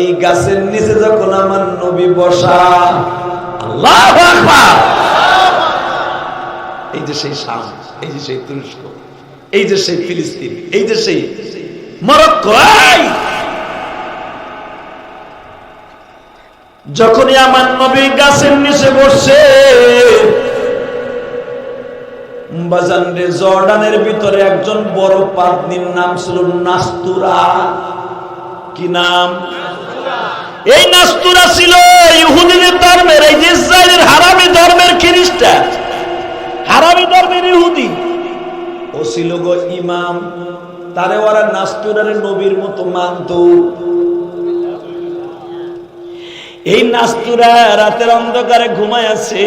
এই গাছের নিচে যখন আমার নবী বসা, আল্লাহ এই যে সেই শাম, এই যে সেই তুরস্ক, এই যে সেই ফিলিস্তিন, এই যে সেই মরক্কো যখনই আমার নবী গাছের নিচে বাজান জর্ডানের ভিতরে একজন বড় পাত্নীর নাম ছিল নাস্তুরা। কি নাম? এই নাস্তুরা ছিল ইহুদিদের ধর্মের, এই ইসরায়েলের হারামি ধর্মের খ্রিস্টান। হারামি ধর্মের ইহুদি। ও ছিল গো ইমাম। তারে ওরা নাস্তুরারে নবীর মতো মানত। এই নাস্তুরা রাতের অন্ধকারে ঘুমায় আছে।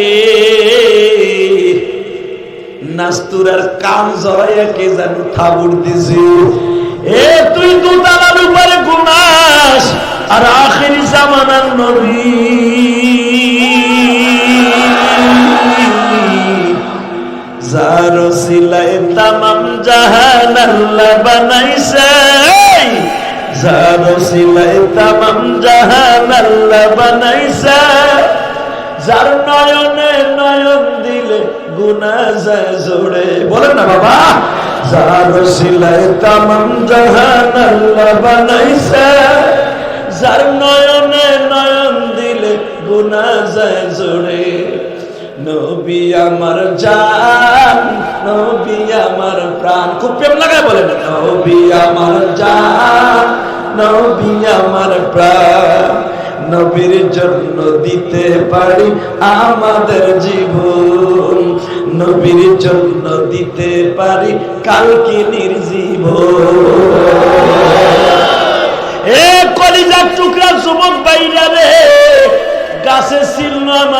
নাস্তুরার কান জড়াইয়া কে জানো ঠাকুর দিছে। এ তুই দুতালার উপরে আর আখেরি জামানার নবী। যার সিলাই তামাম জাহান আল্লাহ বানাইছে যার সিলাই তামাম জাহান আল্লাহ বানাইছে যার নয়নে নয়ন দিলে গুনা যায় জোড়ে বলেন না বাবা। যার সিলাই তামাম জাহান আল্লাহ বানাইছে যার নয়নে নয়ন দিলে গুনা যায় জোড়ে নবী আমার জান, নবী আমার প্রাণ। খুব প্রেম লাগায় বলেন। নবী আমার জান, নবী আমার প্রাণ। নবীর জন্য দিতে পারি আমাদের জীবন। নবীর জন্য দিতে পারি কালকিনির জীবন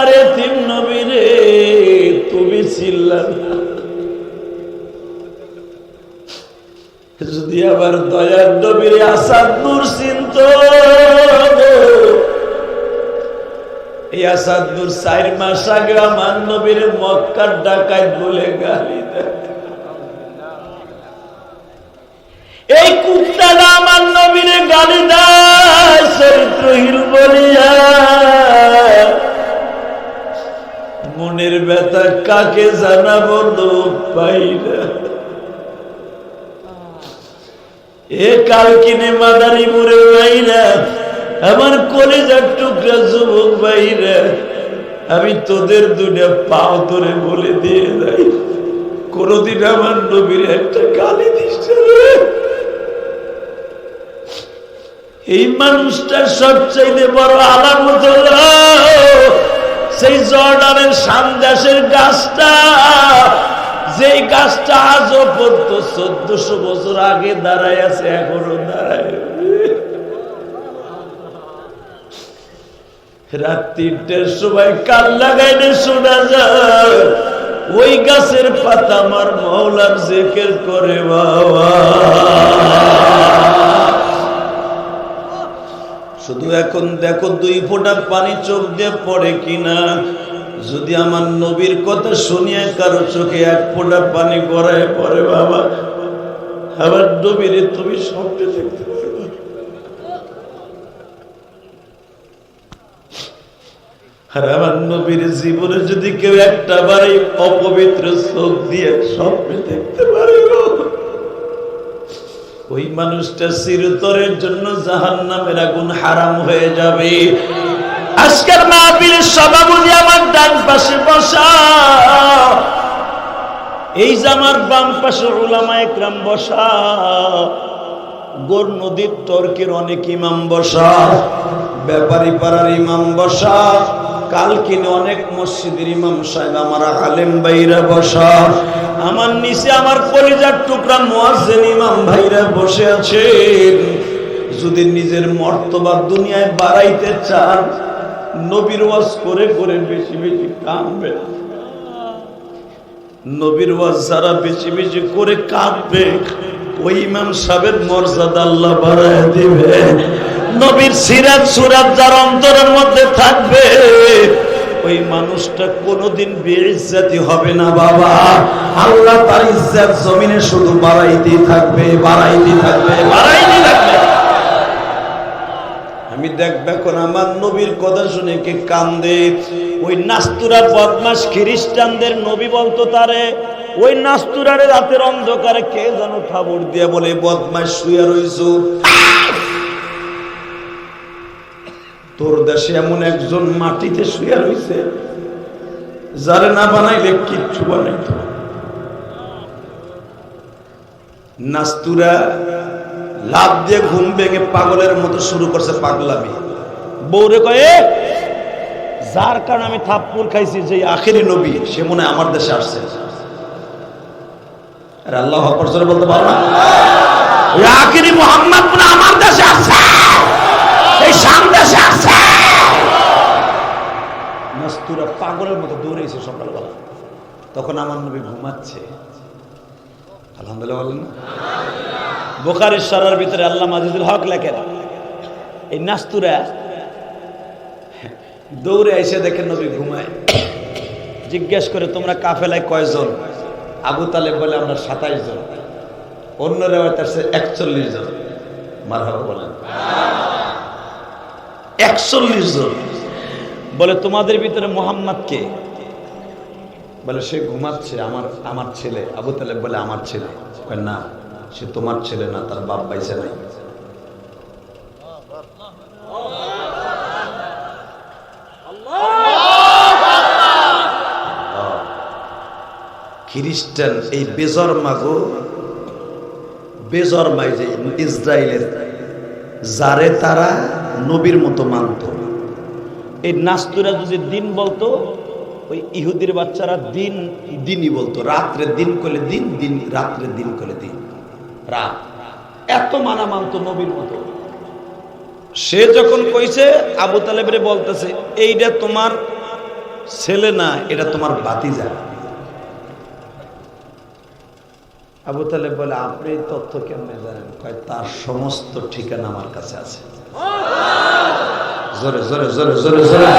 রে রে, তুমি যদি আবার দয়ার নবীর আসাদ নূর চিন্ত, এই আসাদ নূর চার মাস আগে আমার নবীর মক্কার ডাকায় বলে গালি দেয়। এই কুত্তাটা আমার নবীরে গালি দেয় চরিত্রহীন বলিয়া। মনের ব্যথা কাকে জানাব লোক পাই না। এ কাল কিনে মাদারি মুড়ে বাইরা আমার কলেজার টুকরা যুবক বাইরা আমি তোদের দুটা পাও ধরে বলে দিয়ে যাই। কোনদিন আমার নবীর একটা গালি দিস। এই মানুষটার সবচাইতে বড় আলামত সেই জর্ডানের সামদাসের গাছটা। যে গাছটা আজও পর্যন্ত চোদ্দশো বছর আগে দাঁড়ায় আছে এখনও দাঁড়ায়। রাত তিনটের সময় কাল লাগাইলে শোনা যায়, ওই গাছের পাতা আমার মৌলার জেকের করে, বাবা। শুধু এখন দেখো দুই ফোঁটা পানি চোখ দিয়ে পড়ে কিনা। যদি আমার নবীর কথা শুনিয়ে কারও চোখে এক ফোঁটা পানি গড়ায় পড়ে বাবা আমার নবীর তুমি স্বপ্নে দেখতে আর আমার নবীর জীবনে যদি কেউ একটা বারে অপবিত্র চোখ দিয়ে স্বপ্নে দেখতে পারে ওই মানুষটা চিরতরের জন্য জাহান নামের আগুন হারাম হয়ে যাবে। আজকের মাহফিলের সভাপতি আমার ডান পাশে বসা। এই যে আমার বাম পাশে ওলামা একরাম বসা। গোর নদীর তর্কের অনেক ইমাম বসা। ব্যাপারী পাড়ার ইমাম বসা। কালকিনে অনেক মসজিদের ইমাম সাহেব, আমার আলেম ভাইরা বসা। আমার নিচে আমার কলিজার টুকরা মোয়াজ্জেন ইমাম ভাইরা বসে আছেন। যদি নিজের মর্তবা দুনিয়ায় বাড়াইতে চান, নবীর ওয়াজ করে করে বেশি বেশি কামবে নবীর ওয়াজ যারা বেশি বেশি করে কাঁদবে, ওই ইমাম সাহেবের মর্যাদা আল্লাহ বাড়ায় দিবে। নবীর সিরাত সুরাত যার অন্তরের মধ্যে থাকবে ওই মানুষটা কোনোদিন বেইজ্জাতি হবে না, বাবা। আল্লাহ তার ইজ্জত জমিনে শুধু বাড়াইতেই থাকবে বাড়াইতেই থাকবে বাড়াইতেই থাকবে। আমি দেখব এখন আমার নবীর কথা শুনে কে কান্দে। ওই নাস্তুরা বদমাস খ্রিস্টানদের নবী বলতো তারে, ওই নাস্তুরারে রাতের অন্ধকারে কে যেন খাবর দিয়ে বলে বদমাস শুয়ে রইছ। তোর দেশে এমন একজন মাটিতে শুয়ে রইছে, যারে না বানাইলে কিচ্ছু বানাইতো। নাস্তুরা লাভ দিয়ে ঘুম ভেঙে পাগলের মতো শুরু করছে পাগলামি। বৌরে কয়ে, যার কারণে আমি থাপ্পুর খাইছি যে আখেরি নবী, সে মনে আমার দেশে আসছে। আরে আল্লাহ বলতে পারো না ওই আখেরি মোহাম্মদ মনে হয় আমার দেশে আসছে এই শাম দেশে আসছে নাস্তুরা পাগলের দৌড়েছে সকালবেলা। তখন আমার নবী ঘুমাচ্ছে। আলহামদুলিল্লাহ বলেন না? ভিতরে আল্লাহ হক লেখেন, এই নাস্তুরা দৌড়ে এসে দেখেন নবী ঘুমায়। জিজ্ঞেস করে, তোমরা কাফেলায় কয়জন? আবু তালেব বলে, আমরা সাতাইশ জন। অন্য রেওয়াজ আসছে, একচল্লিশ জন। মার বলেন। একচল্লিশ জন। বলে, তোমাদের ভিতরে মোহাম্মদ কে? বলে, সে ঘুমাচ্ছে, আমার আমার ছেলে। আবু তালেব বলে, আমার ছেলে। না, সে তোমার ছেলে না, তার বাপ পাইছে নাই খ্রিস্টান, এই বেজরমা গো বেজরমাই যে ইসরায়েলের যারে তারা নবীর মতো মানত। এই নাস্তুরা যদি দিন বলতো ওই ইহুদির বাচ্চারা দিন, দিনই বলতো, রাত্রে দিন করলে দিন দিন, রাত্রে দিন করলে দিন। রাত। এত মানা মানতো নবীর মতো। সে যখন কইছে, আবু তালেবরে বলতেছে, এইটা তোমার ছেলে না, এটা তোমার বাতিজা আবু তালেব বলে, আপনি তথ্য কেমনে জানেন? কয়, তার সমস্ত ঠিকানা আমার কাছে আছে। জোরে জোরে জোরে জোরে জোরে।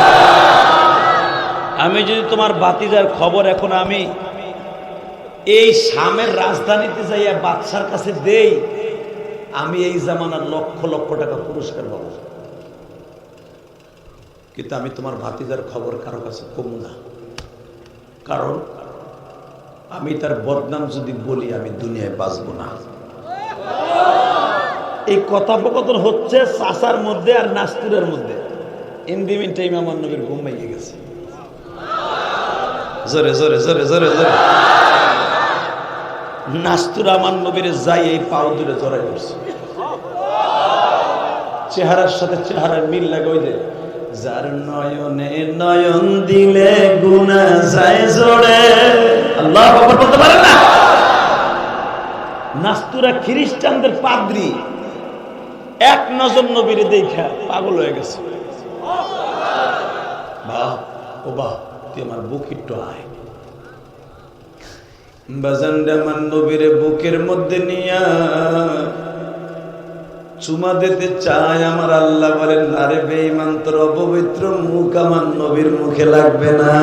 আমি যদি তোমার বাতিজার খবর এখন আমি এই শামের রাজধানীতে যাইয়া বাদশার কাছে দেই, আমি এই জামানার লক্ষ লক্ষ টাকা পুরস্কার পাবো। কিন্তু আমি তোমার ভাতিজার খবর কারও কাছে কম না। কারণ আমি তার বদনাম যদি বলি, আমি দুনিয়ায় বাঁচব না। এই কথোপকথন হচ্ছে চাষার মধ্যে আর নাস্তুরের মধ্যে। ইন্দিমিন টাইম আমার নবীর ঘুম গেছে। জোরে জোরে জোরে জোরে জোরে। নাস্তুর আমার নবীর যাই এই পাও দূরে জড়াই করছে চেহারার সাথে চেহারার মিল লাগে ওই যে, যার নয়নে নয়ন দিলে গুনা যায় জোরে। আল্লাহ বলতে পারে না? নাস্তুরা খ্রিস্টানদের পাদ্রি। এক নজর নবীর দেখা পাগল হয়ে গেছে। বাহ, ও বাহ। তুই আমার বুক একটু আয়। আমার নবীর বুকের মধ্যে নিয়া চুমা দিতে চায় আমার আল্লাহ বলেন অপবিত্র মুখ আমার নবীর মুখে লাগবে না।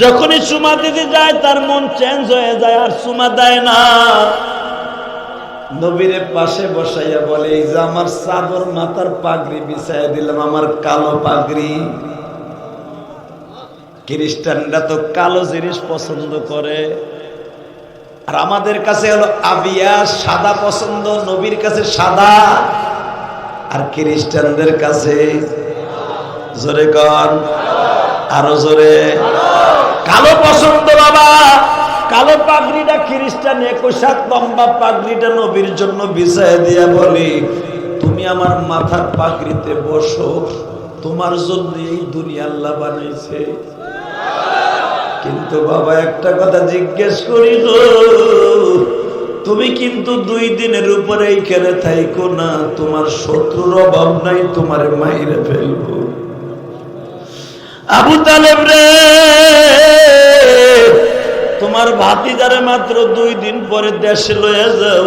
যখনই চুমা দিতে যায়, তার মন চেঞ্জ হয়ে যায় আর চুমা দেয় না। নবীরে পাশে বসাইয়া বলে, এই যে আমার চাদর মাথার পাগড়ি বিছাইয়া দিলাম, আমার কালো পাগড়ি। খ্রিস্টানরা তো কালো জিনিস পছন্দ করে। আর আমাদের কাছে হলো আবিয়া সাদা পছন্দ, নবীর কাছে সাদা। আর খ্রিস্টানদের কাছে জোরে কন, আরও জোরে। কালো পছন্দ বাবা, কালো পাগড়িটা খ্রিস্টান একুশ হাত লম্বা, পাগড়িটা নবীর জন্য বিছায় দিয়া বলি, তুমি আমার মাথার পাগড়িতে বসো, তোমার জন্য এই দুনিয়া আল্লাহ বানাইছে। কিন্তু বাবা একটা কথা জিজ্ঞেস করি তুমি কিন্তু দুই দিনের উপরে এইখানে থাইকো না, তোমার শত্রুর অভাব নাই, তোমার মাইরে ফেলব। আবু তালেব রে, তোমার ভাতিজারে মাত্র দুই দিন পরে দেশে লয়ে যাও।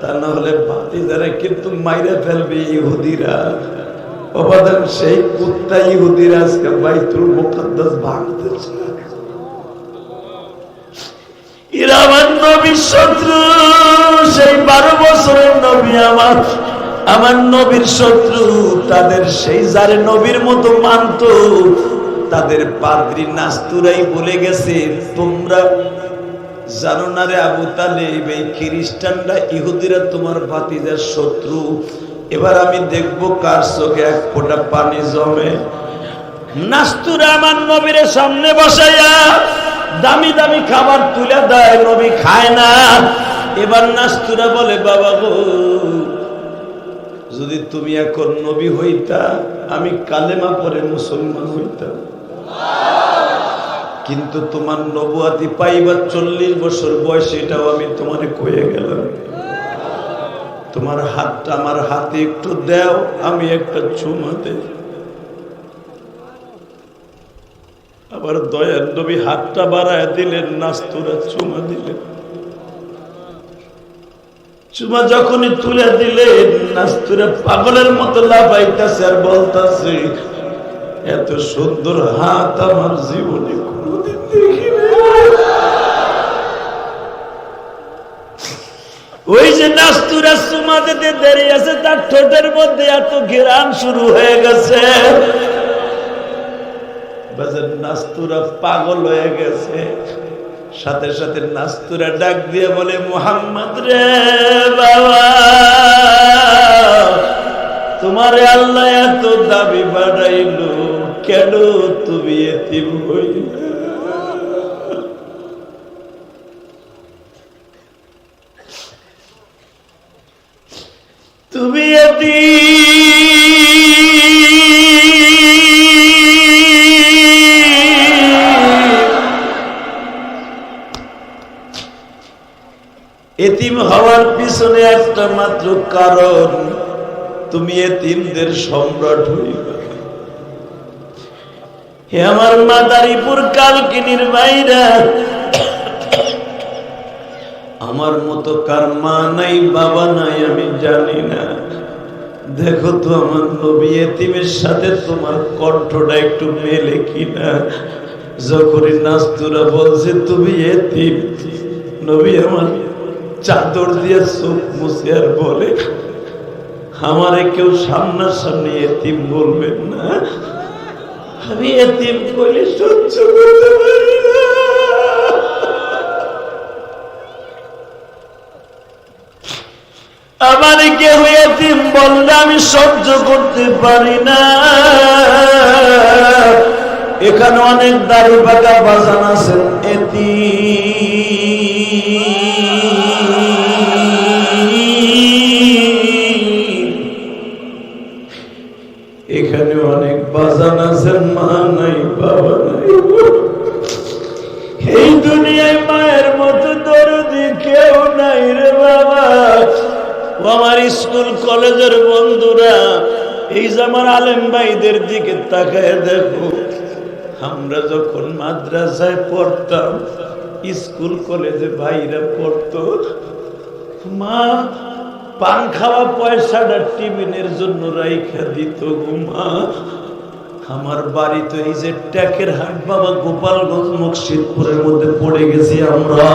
তা না হলে ভাতিজারে কিন্তু মাইরে ফেলবে ইহুদিরা। আমার নবীর শত্রু, তাদের সেই যারে নবীর মতো মানত, তাদের পাদ্রি নাস্তুরাই বলে গেছে, তোমরা জানো না রে আবু তালেব, এই খ্রিস্টানরা ইহুদিরা তোমার ভাতিজার শত্রু এবার আমি দেখব কার চোখে এক ফোঁটা পানি জমে। নাস্তুরা আমার নবীর সামনে বসাইয়া দামি দামি খাবার তুলে দেয়, নবী খায় না। এবার নাস্তুরা বলে, বাবা গো, যদি তুমি এখন নবী হইতা, আমি কালেমা পরে মুসলমান হইতাম। কিন্তু তোমার নবুয়াতি পাইবার চল্লিশ বছর বয়স এটাও আমি তোমারে কয়ে গেলাম। তোমার হাতটা আমার হাতে একটু দাও, আমি একটা চুমা দেই আবার দয়ার নবী হাতটা বাড়ায় দিলেন, নাস্তুরা চুমা দিলেন। চুমা যখনই তুলে দিলেন, নাস্তুরা পাগলের মতো লাফাইতেছে আর বলতেছে, এত সুন্দর হাত আমার জীবনে কোনোদিন দেখি ওই যে নাস্তুরা চুমা দিতে দেরি আছে, তার ঠোঁটের মধ্যে এত ঘেরান শুরু হয়ে গেছে। নাস্তুরা পাগল হয়ে গেছে। সাথে সাথে নাস্তুরা ডাক দিয়ে বলে, মোহাম্মদ রে বাবা, তোমার আল্লাহ এত দাবি বাড়াইল, কেন তুমি এতিম হইল? একটা মাত্র কারণ তুমি এতিমদের সম্রাট হইবে? হে আমার মাদারীপুর কালকিনির বাইরা আমার মতো কার মা নাই, বাবা নাই আমি জানি না। দেখো তো আমার নবী এতিমের সাথে তোমার কণ্ঠটা একটু মেলে কিনা। যখনই নাস্তুরা বলছে, তুমি এতিম, নবী আমার চাদর দিয়ে চোখ মুছে আর বলে, আমারে কেউ সামনাসামনি এতিম বলবেন না। আমি এতিম বলে সহ্য করতে পারি না। আমার কেউ এতিম বললে আমি সহ্য করতে পারি না। এখানে অনেক দাড়ি পাকা বাজান আছেন এতি এখানে অনেক বাজান আছেন, মা নাই, বাবা নাই। এই দুনিয়ায় মায়ের মতো দরদি কেউ নাই রে বাবা। আমার স্কুল, কলেজের বন্ধুরা, এই যে আমার আলেম ভাইদের দিকে তাকায় দেখো। আমরা যখন মাদ্রাসায় পড়তাম, স্কুল, কলেজে ভাইরা পড়তো, মা পান খাওয়া পয়সাটা টিফিনের জন্য রাইখা দিত গুমা আমার বাড়ি তো এই যে ট্যাকের হাট বাবা গোপালগঞ্জ মকসিদপুরের মধ্যে পড়ে গেছি আমরা।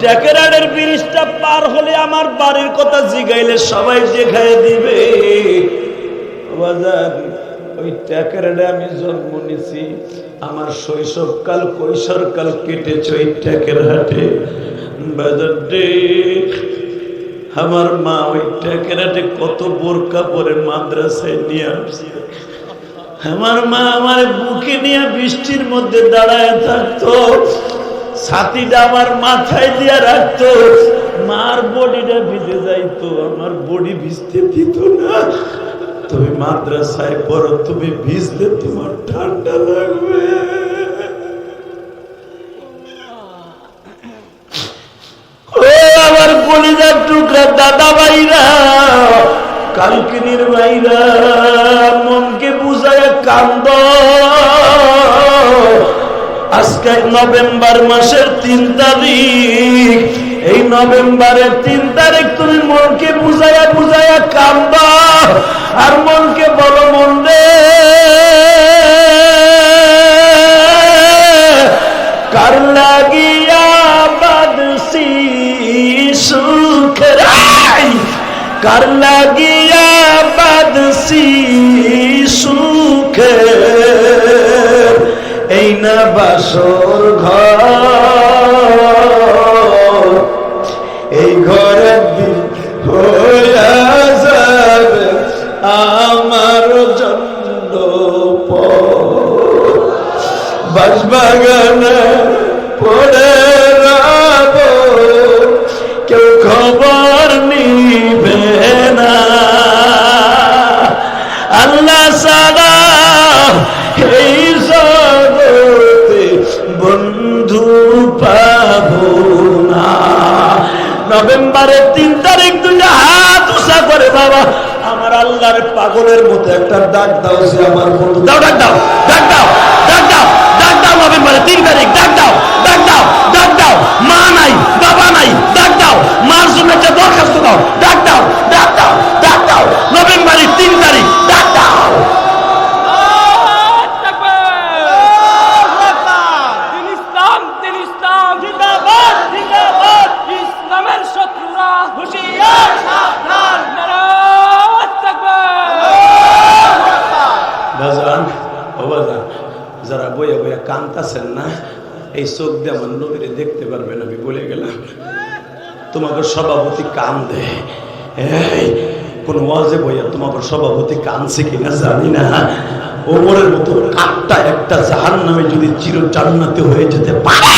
ট্যাকের হাটের ব্রিজটা পার হলে আমার বাড়ির কথা জিগাইলে সবাই দেখায় দিবে। বাজার ওই ট্যাকের হাটে আমি জন্ম নিছি আমার শৈশবকাল, কৈশোরকাল কেটেছে ওই ট্যাকের হাটে। বাজার আমার মা ওই ট্যাকের হাটে কত বোরকা পরে মাদ্রাসায় নিয়ে আসছে। আমার মা আমার বুকে নিয়ে বৃষ্টির মধ্যে দাঁড়ায় থাকতো, ছাতিটা আমার মাথায় দিয়ে রাখতো, মার বডিটা ভিজে যাইতো, আমার বডি ভিজতে দিত না। তুমি মাদ্রাসায় পড়ো, তুমি ভিজলে তোমার ঠান্ডা লাগবে ও আমার কলিজার টুকরা দাদা ভাইরা কালকিনির ভাইরা মনকে বুঝায় কান্দ। আজকে নভেম্বর মাসের তিন তারিখ, এই নভেম্বরের তিন তারিখ তুমি মনকে বুঝাইয়া বুঝাইয়া কান্দ। আর মনকে বলো, মন রে, কার লাগিয়া কার লাগিয়া বাদসি সুখে এই না বাসর ঘর এই ঘরে হইয়া যাবে আমার জন্য বাসবাগান বাবা, আমার আল্লাহর পাগলের মতো একটা ডাক দাও আমার বন্ধু। দাও, ডাক দাও ডাক দাও ডাক দাও ডাক দাও নভেম্বরের তিন তারিখ, ডাক দাও ডাক দাও ডাক দাও মা নাই বাবা নাই ডাক দাও মার জন্য একটা দরখাস্ত দাও ডাক দাও ডাক দাও ডাক দাও নভেম্বরের তিন তারিখ ডাক দাও দিন ইসলাম দিন ইসলাম জিন্দাবাদ জিন্দাবাদ ইসলামের শত্রুরা হুশিয়ার সাবধান নারায়ণ তাকবীর বাজান ও যারা বইয়া বইয়া কান্তাছেন না, এই চোখ দিয়ে আমার নবীরে দেখতে পারবেন আমি বলে গেলাম, তোমাকে সভাপতি কান দে এই, কোন ওয়াজে বইয়া তোমাকে সভাপতি কানছে কিনা জানি না। ওমরের মতো কাঠটা একটা জাহান নামে যদি চির জান্নাতে হয়ে যেতে পারে।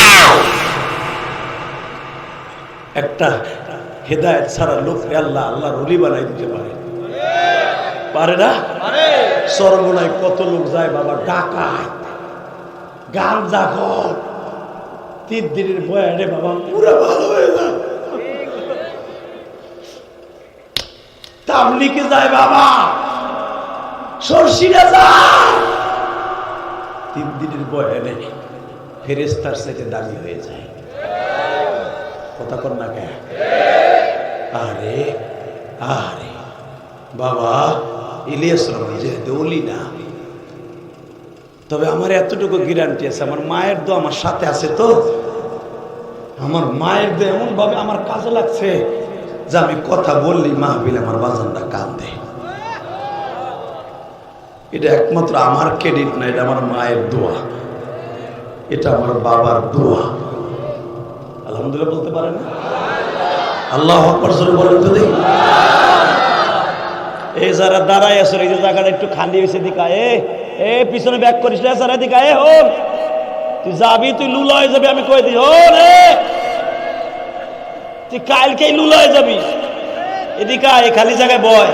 একটা হেদায়ত ছাড়া লোকরে আল্লাহ আল্লাহ রলি বানাই দিতে পারে। পারে না? সর্বনায় কত লোক যায় বাবা ডাকায় গান জাগর তিন দিনের বয়ানে বাবা, পুরো ভালো হয়ে যায়। তাবলিকে যায় বাবা সরষিরা যায়। তিন দিনের বয়ানে ফেরেস্তার সাথে দামি হয়ে যায়। কথা কর না কে? আরে আরে, বাবা। ইলিয়াস রহমান যে দৌলি না। তবে আমার এতটুকু গ্যারান্টি আছে, আমার মায়ের দো আমার সাথে আছে তো। আমার মায়ের দো এমন ভাবে আমার কাজে লাগছে যে আমি কথা বললি মাহবিল আমার বাজানটা কান্দে এটা একমাত্র আমার ক্রেডিট না, এটা আমার মায়ের দোয়া। এটা আমার বাবার দোয়া। আলহামদুলিল্লাহ বলতে পারে না? আল্লাহ বলেন তো দেখি। এই যারা দাঁড়ায় আসলে এই জায়গাটা একটু খালি হয়েছে দিকা এ এ, পিছনে ব্যাক করিস না দিকা এ হোক তুই যাবি, তুই লুলা যাবি, আমি কই দিই ও রে। তুই কালকেই লুলা যাবি। এদিকে আয়, খালি জায়গায় বয়।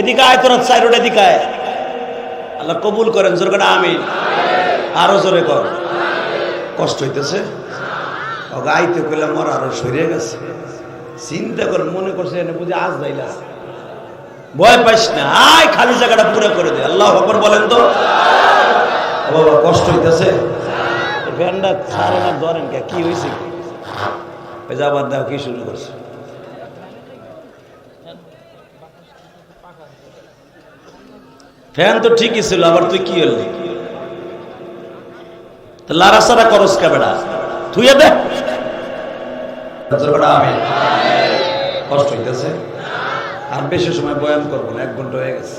এদিকে আয়, তোর সাইড এদিকে আয়। আল্লাহ কবুল করেন, জোর করে আমি আরও জোরে কর কষ্ট হইতেছে। গাইতে কইলাম ওর আরও সরিয়ে গেছে। চিন্তা করে, মনে করছে বুঝে আজ যাইলা ভয় পাইস না। আয়, খালি জায়গাটা পুরো করে দে। আল্লাহ আকবর বলেন তো। বাবা কষ্ট হইতেছে। ফ্যানটা ছাড়ে না, ধরেন কে, কি হয়েছে দেখো কি শুরু করছে। ফ্যান তো ঠিকই ছিল, আবার তুই কি হলি? লারাসারা করস কে বেড়া থুয়ে কষ্ট হইতেছে। বেশি সময় বয়ান করব না, এক ঘণ্টা হয়ে গেছে।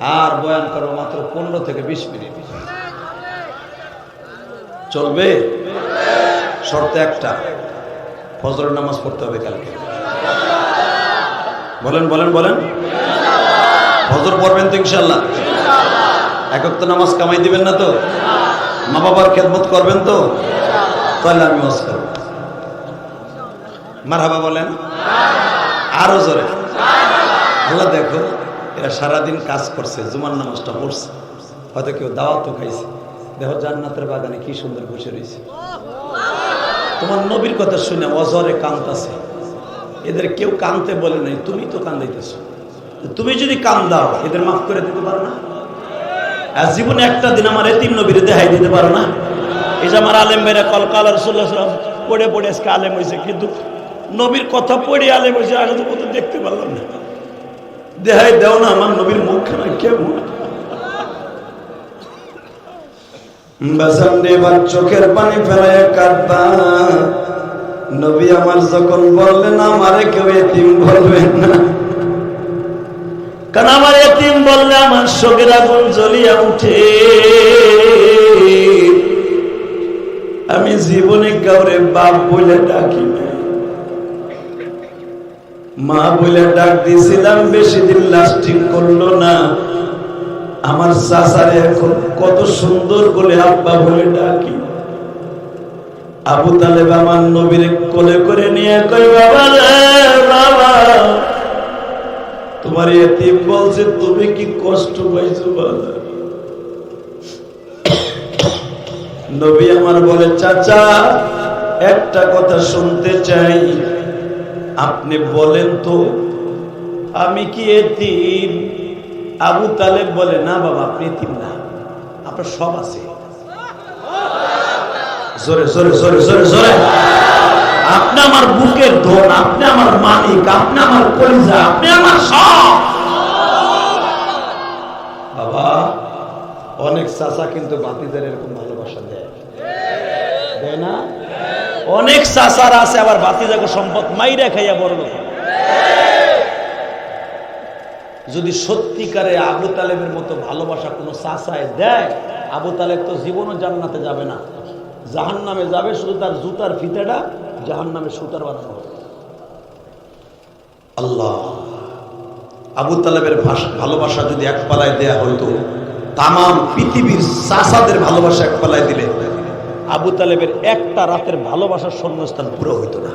আর বয়ান করব মাত্র পনেরো থেকে বিশ মিনিট। চলবে? শর্ত একটা, ফজরের নামাজ পড়তে হবে কালকে। বলেন বলেন বলেন। ফজর পড়বেন তো ইনশাল্লাহ একক তো নামাজ কামাই দিবেন না তো? মা বাবার খেদমত করবেন তো? তাহলে আমি করব। মারহাবা বলেন। আরও জোরে। আল্লাহ দেখো, এরা সারাদিন কাজ করছে, জুমার নামাজটা পড়ছে। হয়তো কেউ দাওয়াতও খাইছে। দেখো জান্নাতের বাগানে কি সুন্দর বসে রয়েছে। তোমার নবীর কথা শুনে অজরে কান্দাছে এদের কেউ কানতে বলে নাই তুমি তো কান্দাইতেছো তুমি যদি কান দাও এদের মাফ করে দিতে পারো না? আর জীবনে একটা দিন আমার এতিম নবীর দেখাই দিতে পারো না? এই যে আমার আলেম ভাইরা কলকাল রসুল্লাহ পড়ে পড়ে আজকে আলেম হয়েছে কিন্তু নবীর কথা পড়ে আলে হয়েছে আগে তো কোথাও দেখতে পারলাম না। দেহাই দেও না আমার নবীর মুখখানা কেমন? বাসান এবার চোখের পানি ফেলায় কাঁদবা। নবী আমার যখন বললেন আমারে কেউ এতিম বলবেন না। কারণ আমার এতিম বললে আমার শোকের আগুন জ্বলিয়া উঠে। আমি জীবনে কাউরে বাপ বলে ডাকি নাই। মা বলে ডাক দিয়েছিলাম, বেশি দিন লাস্টিং করল না। আমার চাচারে এখন কত সুন্দর বলে আব্বা বলে ডাকি। আবু তালেব আমার নবীর কোলে করে নিয়ে কই বাবা বাবা, তোমার এতিম বলছে, তুমি কি কষ্ট পাইছো বাবা? নবী আমার বলে, চাচা, একটা কথা শুনতে চাই। আপনি বলেন তো, আমি কি এতিম? আবু তালেব বলে, না বাবা, আপনি এতিম না। আপনার সব আছে। আপনি আমার বুকের ধন, আপনি আমার মালিক, আপনি আমার কলিজা, আপনি আমার সব। বাবা, অনেক চাচা কিন্তু বাতিদের এরকম ভালোবাসা দেয়। দেয় না? অনেক চাচার আছে, আবার বাতি যাকে সম্পদ মাইরা খাইয়া বড় লোক। যদি সত্যিকারে আবু তালেবের মতো ভালোবাসা কোনো চাচায় দেয়, আবু তালেব তো জীবনও জান্নাতে যাবে না। জাহান নামে যাবে, শুধু তার জুতার ফিতেটা জাহান নামে সুতার বানানো আল্লাহ, আবু তালেবের ভালোবাসা যদি এক পালায় দেয়া হতো তাম পৃথিবীর চাষাদের ভালোবাসা এক পালায় দিলে আবু তালেবের একটা রাতের ভালোবাসার শূন্যস্থান পুরো হইতো না।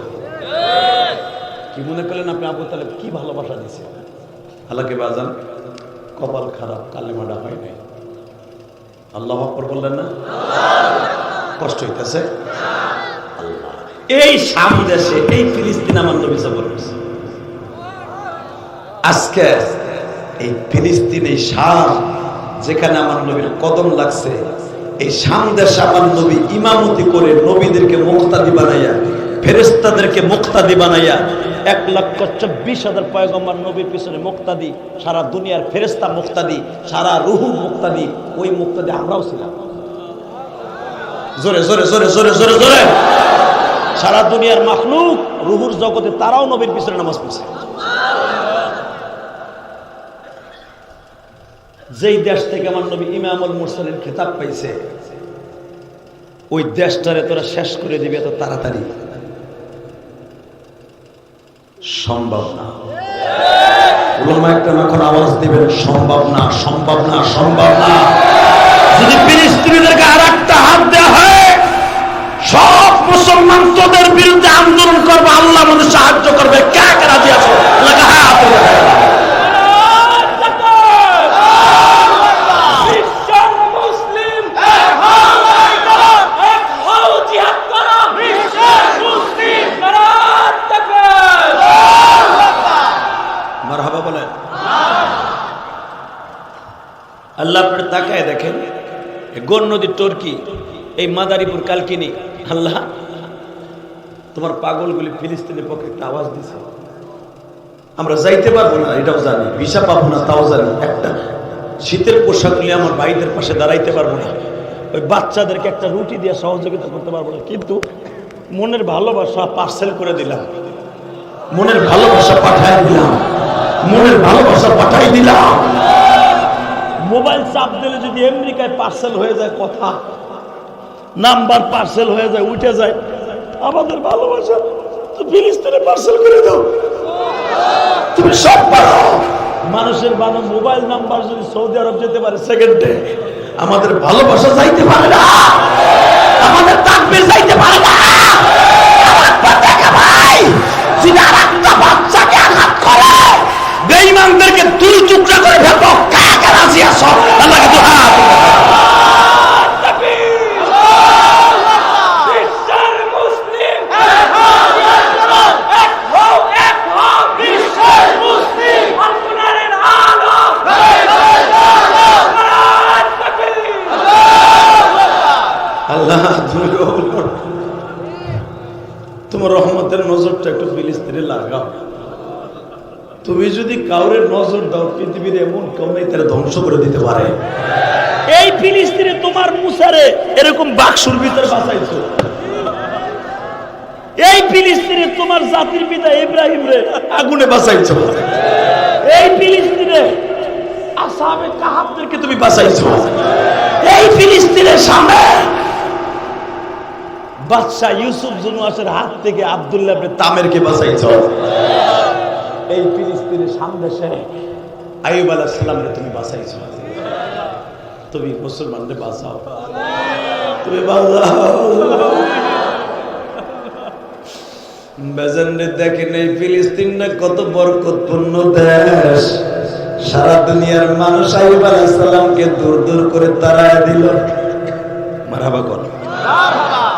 কি মনে করলেন আপনি আবু তালেব কি ভালোবাসা দিছে? হালাকে বাজান কপাল খারাপ কালেমাডা হয় নাই। আল্লাহ আকবর বললেন না? কষ্ট হইতেছে? এই শাম দেশে, এই ফিলিস্তিন আমার নবী সফর করছে। আজকে এই ফিলিস্তিন, এই শাম যেখানে আমার নবীর কদম লাগছে এই দেশে আমার নবী ইমামতি করে নবীদেরকে মুক্তাদি বানাইয়া ফেরেস্তাদেরকে মুক্তাদি বানাইয়া, এক লক্ষ চব্বিশ হাজার পয়গম্বর নবীর পিছনে মুক্তাদি, সারা দুনিয়ার ফেরেস্তা মুক্তাদি, সারা রুহু মুক্তাদি, ওই মুক্তাদি আমরাও ছিলাম। জোরে জোরে জোরে জোরে জোরে জোরে। সারা দুনিয়ার মাখলুক, রুহুর জগতে তারাও নবীর পিছনে নামাজ পড়ছে। যেই দেশ থেকে আমার নবী ইমামুল মুরসালিন খেতাব পাইছে, ওই দেশটারে তোরা শেষ করে দিবি এত তাড়াতাড়ি। সম্ভব না। এখন আওয়াজ দিবেন, সম্ভব না সম্ভব না সম্ভব না। যদি ফিলিস্তিনিদেরকে আর একটা হাত দেওয়া হয়, সব মুসলমান তোদের বিরুদ্ধে আন্দোলন করবে, আল্লাহ আমাদের সাহায্য করবে। কে রাজি আছো? হাত উঠাও। বিশ্বের মুসলিম এক হও, এক হও, জিহাদ করো। বিশ্বের মুসলিম নারায়ণ তাকবীর। মারহাবা বলেন আল্লাহ আপনার তাকায় দেখেন গোন নদীর টর্কি এই মাদারীপুর কালকিনি আল্লাহ, তোমার পাগলগুলি ফিলিস্তিনের পক্ষে একটা আওয়াজ দিছে। আমরা যাইতে পারব না, এটাও জানি। ভিসা পাবো না, তাও জানি একটা শীতের পোশাক নিয়ে আমার ভাইদের পাশে দাঁড়াইতে পারব না। ওই বাচ্চাদেরকে একটা রুটি দিয়ে সহযোগিতা করতে পারব না। কিন্তু মনের ভালোবাসা পার্সেল করে দিলাম। মনের ভালোবাসা পাঠাই দিলাম। মনের ভালোবাসা পাঠাই দিলাম। মোবাইল চাপ দিলে যদি আমেরিকায় পার্সেল হয়ে যায়, কথা। নাম্বার পার্সেল হয়ে যায়, উঠে যায়। আমাদের ভালোবাসা, তো ফিলিস্তিনে পার্সেল করে দাও। তুমি সব পারো। মানুষের বানো মোবাইল নাম্বার যদি সৌদি আরব যেতে পারে সেকেন্ডে আমাদের ভালোবাসা যাইতে পারে না। আমাদের তাকবির যাইতে পারে না। ভাই একটা বাচ্চাকে আঘাত করে, বেঈমানদেরকে দুই টুকরা করে কাকে রাজি আছো আল্লাহকে তো হাত। তোমার রহমতের নজরটা একটু ফিলিস্তিনে লাগাও তুমি যদি কাউরের নজর দাও, পৃথিবীর এমন কেউ নেই, তারা ধ্বংস করে দিতে পারে। এই ফিলিস্তিনে তোমার মুসারে এরকম বাক্সুর ভিতরে বাঁচাইছো। এই ফিলিস্তিনে তোমার জাতির পিতা ইব্রাহিম রে আগুনে বাঁচাইছো। এই ফিলিস্তিনে আসামে কাহাবদেরকে তুমি বাঁচাইছো। এই ফিলিস্তিনের সামনে বাদশাহ ইউসুফ জুনুয়াসের হাত থেকে আব্দুল্লাহ তামেরকে বাঁচাইছ। এই ফিলিস্তিনের সামদেশে আইব আলাহ সালামকে তুমি বাঁচাইছ। তুমি মুসলমানদের বাঁচাও। তুমি দেখেন এই ফিলিস্তিন না কত বরকতপূর্ণ দেশ। সারা দুনিয়ার মানুষ আইব আলাইহিস সালামকে দূর দূর করে তাড়ায় দিল। মারহাবা কর